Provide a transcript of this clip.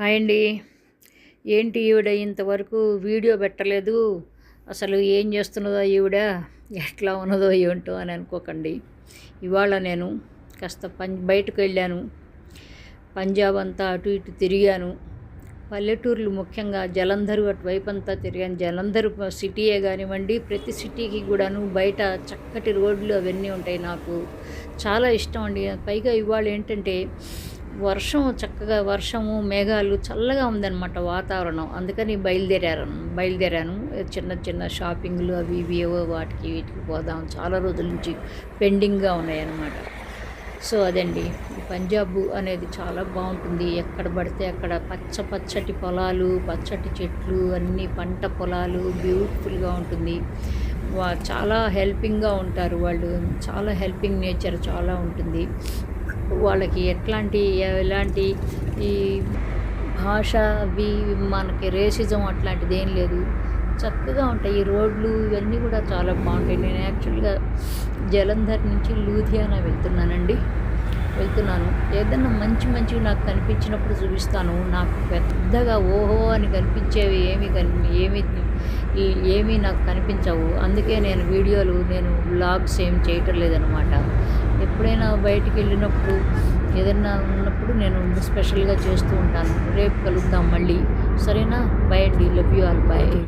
Hi అండి. ఏంటి ఈవిడ ఇంతవరకు వీడియో పెట్టలేదు? అసలు ఏం చేస్తున్నదో ఈవిడ? ఎట్లా ఉన్నదో ఏంటో అని అనుకోకండి. ఇవాళ నేను కాస్త పం బయటకు వెళ్ళాను. పంజాబ్ అంతా అటు ఇటు తిరిగాను. పల్లెటూర్లు ముఖ్యంగా జలంధరు అటువైపు అంతా తిరిగాను. జలంధరు సిటీయే కానివ్వండి ప్రతి సిటీకి కూడాను బయట చక్కటి రోడ్లు అవన్నీ ఉంటాయి నాకు. చాలా ఇష్టం అండి. పైగా ఇవాళ ఏంటంటే వర్షం చక్కగా వర్షము మేఘాలు చల్లగా ఉందన్నమాట వాతావరణం. అందుకని బయలుదేరాను బయలుదేరాను. చిన్న చిన్న షాపింగ్లు అవి ఇవి ఏవో వాటికి వీటికి పోదాం. చాలా రోజుల నుంచి పెండింగ్గా ఉన్నాయన్నమాట. సో అదండి. పంజాబ్ అనేది చాలా బాగుంటుంది. ఎక్కడ పడితే అక్కడ పచ్చ పచ్చటి పొలాలు పచ్చటి చెట్లు అన్ని పంట పొలాలు బ్యూటిఫుల్గా ఉంటుంది. వా చాలా హెల్పింగ్గా ఉంటారు వాళ్ళు. చాలా హెల్పింగ్ నేచర్ చాలా ఉంటుంది. వాళ్ళకి ఎట్లాంటి ఎలాంటి ఈ భాష అవి మనకి రేసిజం అట్లాంటిది ఏం లేదు. చక్కగా ఉంటాయి. ఈ రోడ్లు ఇవన్నీ కూడా చాలా బాగుంటాయి. నేను యాక్చువల్గా జలంధర్ నుంచి లూధియానా వెళ్తున్నానండి. వెళ్తున్నాను. ఏదన్నా మంచి మంచివి నాకు కనిపించినప్పుడు చూపిస్తాను. నాకు పెద్దగా ఓహో అని కనిపించేవి ఏమి కని ఏమి ఏమీ నాకు కనిపించవు. అందుకే నేను వీడియోలు నేను బ్లాగ్స్ ఏం చేయటం లేదనమాట. ఎప్పుడైనా బయటికి వెళ్ళినప్పుడు ఏదైనా ఉన్నప్పుడు నేను స్పెషల్గా చేస్తూ ఉంటాను. రేపు కలుద్దాం మళ్ళీ. సరేనా? బై అండి. Love you all by